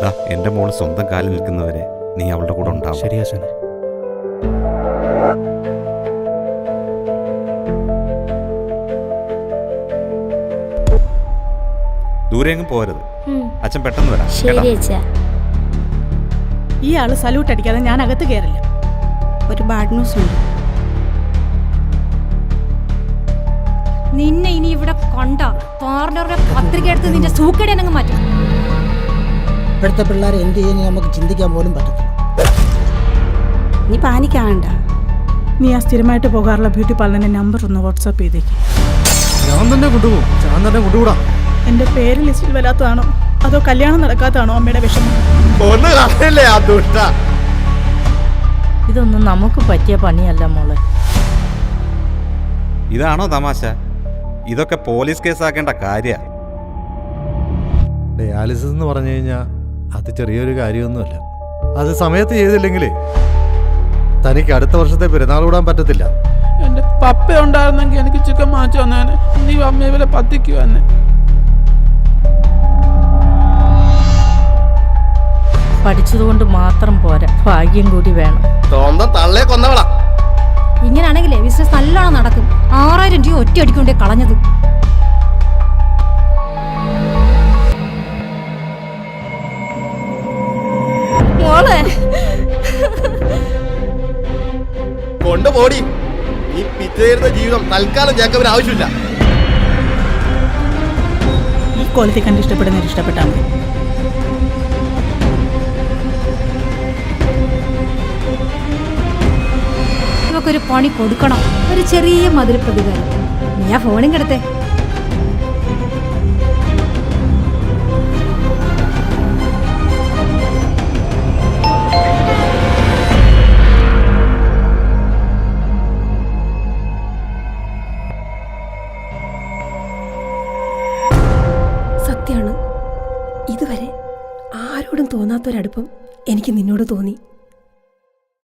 ദാ എന്റെ മോൾ സ്വന്തം കാലിൽ നിൽക്കുന്നവരെ നീ അവളുടെ കൂടെ ഉണ്ടാവും. ശരിയാ ശനെ ദൂരെങ്ങും പോരുത് അച്ഛൻ പെട്ടെന്ന് വരാം. ശരി അച്ഛാ. ഈ ആൾ സല്യൂട്ട് അടിക്കാതെ ഞാൻ അകത്ത് കയറില്ല ഒരു ബാഡ് ന്യൂസ് ഉണ്ട്. നിന്നെ ഇനി ഇവിടെ കണ്ട. കോർണറുടെ പത്രിക എടുത്ത് നിന്റെ സൂക്കടെ അങ്ങ് മാറ്റും. ഇപ്പോഴത്തെ പിള്ളേരെ എന്ത് ചെയ്യുന്നു നമുക്ക് ചിന്തിക്കാൻ പോലും പറ്റത്തില്ല. നീ പാനിക്കാവണ്ട നീ ആ സ്ഥിരമായിട്ട് പോകാറുള്ള ബ്യൂട്ടി പാർലറിന്റെ നമ്പർ ഒന്ന് വാട്സാപ്പ് ചെയ്തേക്ക്. ഞാൻ തന്നെ കൊണ്ടുപോകും. ഞാൻ തന്നെ കൊണ്ടുകൂടാ എന്റെ പേര് ലിസ്റ്റിൽ വരാത്തതാണോ അതോ കല്യാണം നടക്കാത്തതാണോ അമ്മയുടെ വിഷമം? ഒന്ന് ആ ദുഷ്ട. ഇതൊന്നും നമുക്ക് പറ്റിയ പണിയല്ല മോളെ. ഇതാണോ തമാശ? ഇതൊക്കെ പോലീസ് കേസാക്കേണ്ട കാര്യ. ഡയാലിസിസ് എന്ന് പറഞ്ഞു കഴിഞ്ഞാൽ അത് ചെറിയൊരു കാര്യമൊന്നുമല്ല. അത് സമയത്ത് ചെയ്തില്ലെങ്കിലേ തനിക്ക് അടുത്ത വർഷത്തെ പെരുന്നാൾ കൂടാൻ പറ്റത്തില്ല. എന്റെ പപ്പ ഉണ്ടായിരുന്നെങ്കിൽ എനിക്ക് ചിക്കൻ മാറ്റി വന്നേനെ നീ അമ്മയെ വില പത്തിക്കുവന്നെ പഠിച്ചതുകൊണ്ട് മാത്രം പോരാ. ഭാഗ്യം കൂടി വേണം. സ്വന്തം കൊന്നവളാ. ഇങ്ങനെയാണെങ്കിലേ ബിസിനസ് നല്ലോണം നടക്കും. ആറായിരം രൂപ ഒറ്റ അടിക്കൊണ്ടേ കളഞ്ഞത്. മോളെ കൊണ്ടുപോടി. ഈ പിറ്റേരുന്ന ജീവിതം തൽക്കാലം ഞങ്ങൾക്ക് ആവശ്യമില്ല. ഈ ക്വാളിറ്റി കണ്ട് ഇഷ്ടപ്പെടുന്നവർ ഇഷ്ടപ്പെട്ടാൽ മതി. ഒരു പണി കൊടുക്കണം. ഒരു ചെറിയ മധുര പ്രതികാരം ഞാൻ ആ ഫോണും കിടത്തേ. ഇതുവരെ ആരോടും തോന്നാത്തൊരടുപ്പം എനിക്ക് നിന്നോട് തോന്നി.